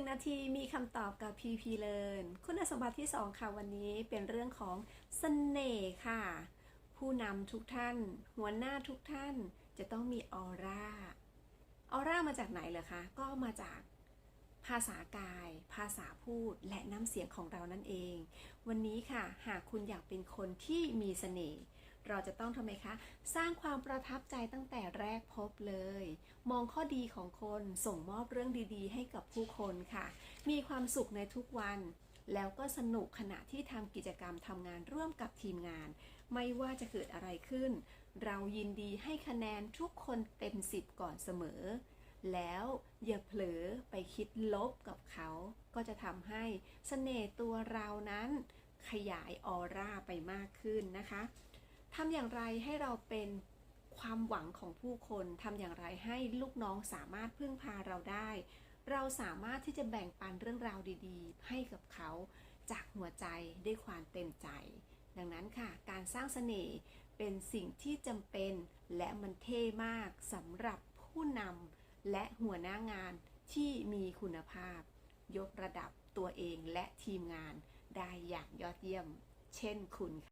1 นาทีมีคำตอบกับ PP Learn คุณสมบัติที่ 2 ค่ะ วันนี้เป็นเรื่องของเสน่ห์ค่ะ ผู้นำทุกท่าน หัวหน้าทุกท่านจะต้องมีออร่า ออร่ามาจากไหนเหรอคะ ก็มาจากภาษากาย ภาษาพูด และน้ำเสียงของเรานั่นเอง วันนี้ค่ะ หากคุณอยากเป็นคนที่มีเสน่ห์ เราจะต้องทำไมคะ สร้างความประทับใจตั้งแต่แรกพบเลย มองข้อดีของคนส่งมอบเรื่องดีๆ ให้กับผู้คนค่ะ มีความสุขในทุกวัน แล้วก็สนุกขณะที่ทำกิจกรรมทำงานร่วมกับทีมงาน ไม่ว่าจะเกิดอะไรขึ้น เรายินดีให้คะแนนทุกคนเต็มสิบก่อนเสมอ แล้วอย่าเผลอไปคิดลบกับเขา ก็จะทำให้เสน่ห์ตัวเรานั้นขยายออร่าไปมากขึ้นนะคะำอย่างไรให้เราเป็นความหวังของผู้คนทำอย่างไรให้ลูกน้องสามารถพึ่งพาเราได้ เราสามารถที่จะแบ่งปันเรื่องราวดีๆ ให้กับเขาจากหัวใจด้วยความเต็มใจ ดังนั้นค่ะ การสร้างเสน่ห์เป็นสิ่งที่จำเป็นและมันเท่มากสำหรับผู้นำและหัวหน้างานที่มีคุณภาพ ยกระดับตัวเองและทีมงานได้อย่างยอดเยี่ยม เช่นคุณค่ะ